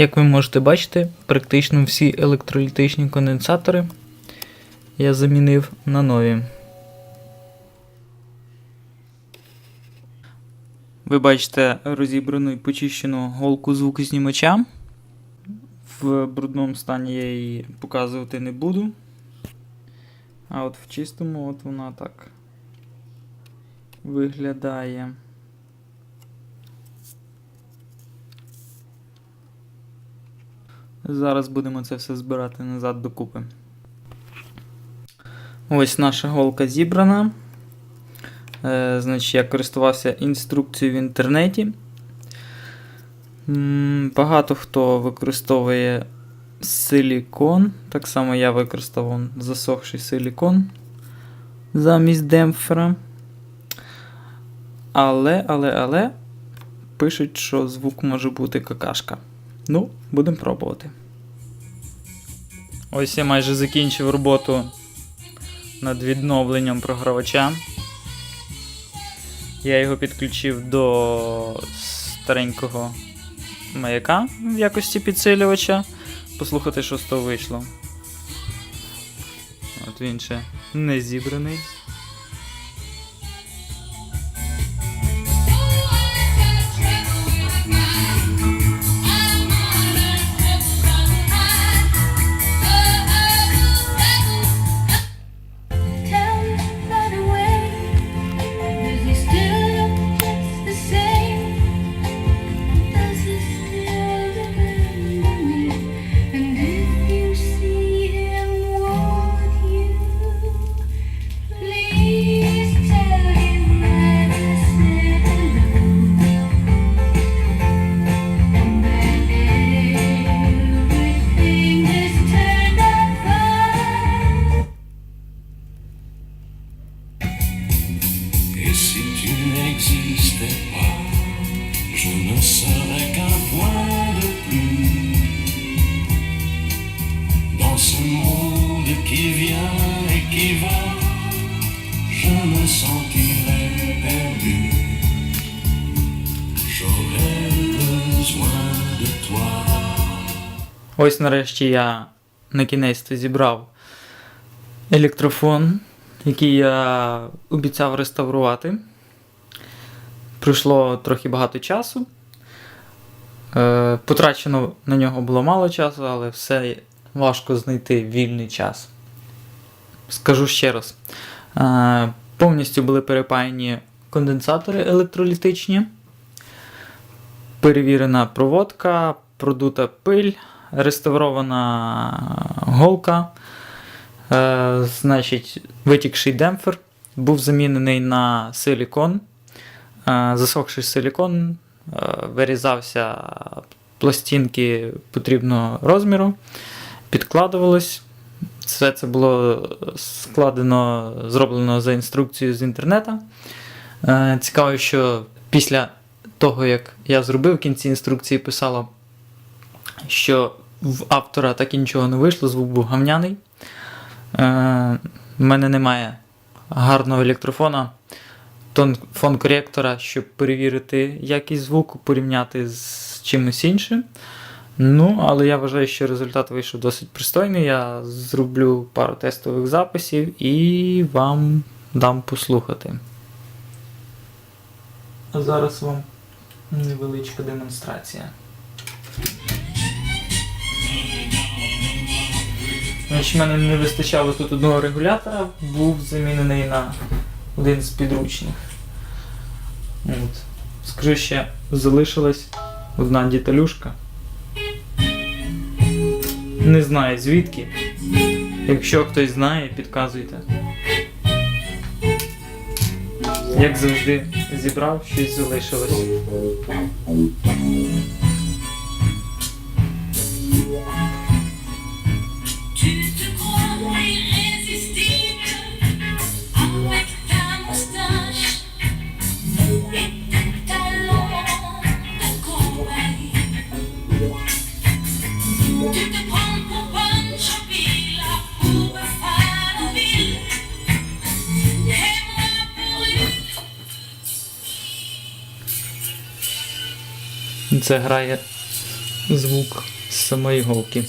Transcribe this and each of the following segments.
Як ви можете бачити, практично всі електролітичні конденсатори я замінив на нові. Ви бачите розібрану і почищену голку звукознімача. В брудному стані я її показувати не буду. А от в чистому от вона так виглядає. Зараз будемо це все збирати назад докупи. Ось наша голка зібрана. Е, значить, я користувався інструкцією в інтернеті. Багато хто використовує силікон. Так само я використовував засохший силікон замість демпфера. Але, але, але пишуть, що звук може бути какашка. Ну, будемо пробувати. Ось я майже закінчив роботу над відновленням програвача. Я його підключив до старенького маяка в якості підсилювача. Послухати, що з того вийшло. От він ще не зібраний. N'existais pas, je ne serais qu'un point de plus dans ce monde qui vient et qui va. Je me sentirais perdu. J'aurais besoin de toi. Ось нарешті я на кінець зібрав електрофон, який я обіцяв реставрувати. Пройшло трохи багато часу. Е, Потрачено на нього було мало часу, але все важко знайти вільний час. Скажу ще раз. Е, Повністю були перепаяні конденсатори електролітичні перевірена проводка, продута пиль, реставрована голка. Е, значить, витікший демпфер був замінений на силікон. Е, засохший силікон, е, вирізався пластинки потрібного розміру, підкладувалось. Все це було складено, зроблено за інструкцією з інтернету. Е, Цікаво, що після того, як я зробив в кінці інструкції, писало, що в автора так і нічого не вийшло, звук був гавняний. Е, У мене немає гарного електрофона, фон коректора, щоб перевірити якість звуку, порівняти з чимось іншим. Ну, але я вважаю, що результат вийшов досить пристойний. Я зроблю пару тестових записів і вам дам послухати. А зараз вам невеличка демонстрація. В мене не вистачало тут одного регулятора, був замінений на один з підручних. От. Скажу ще, залишилась одна діталюшка. Не знаю звідки. Якщо хтось знає, підказуйте. Як завжди, зібрав, щось залишилось. Це грає звук з самої голки.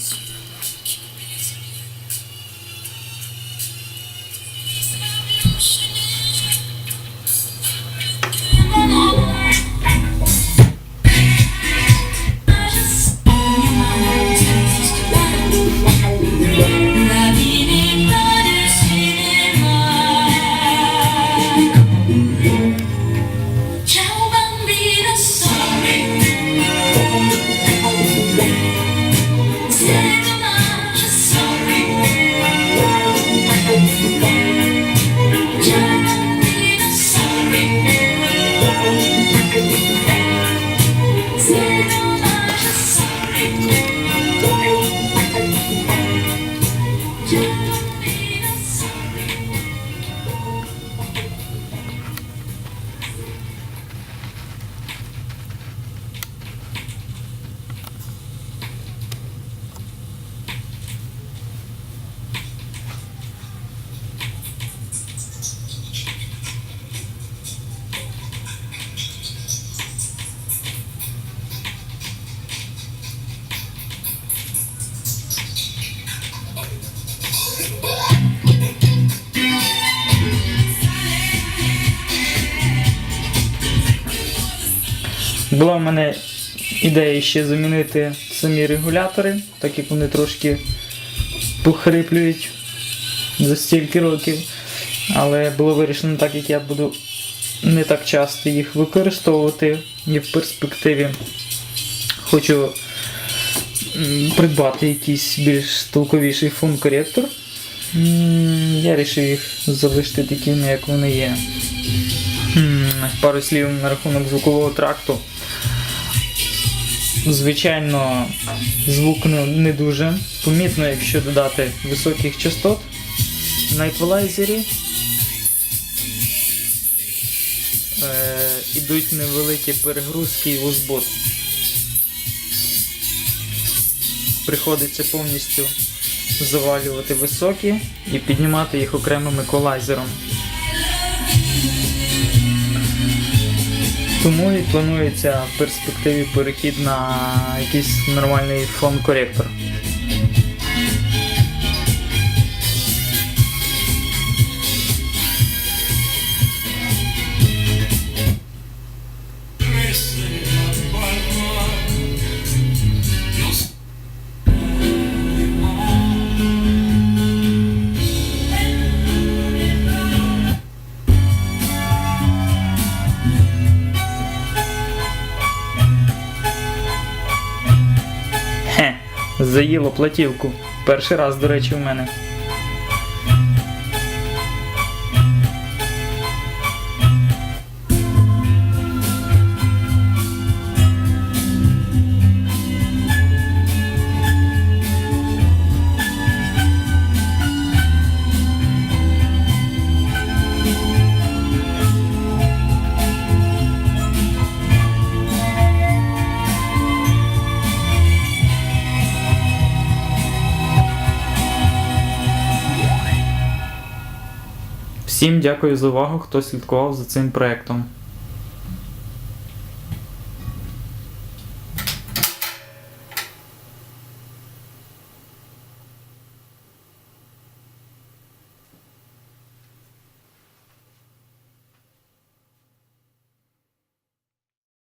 Була в мене ідея ще замінити самі регулятори, так як вони трошки похриплюють за стільки років. Але було вирішено, так як я буду не так часто їх використовувати і в перспективі хочу придбати якийсь більш толковіший фон-коректор. Я вирішив їх залишити такими, як вони є. Пару слів на рахунок звукового тракту. Звичайно, звук не, не дуже. Помітно, якщо додати високих частот на еквалайзері. Е, ідуть невеликі перегрузки і узбот. Приходиться повністю завалювати високі і піднімати їх окремим еквалайзером. Тому і планується в перспективі перехід на якийсь нормальний фон-коректор. Laissez заїло платівку. Перший раз, до речі, в мене. Всім дякую за увагу, хто слідкував за цим проектом.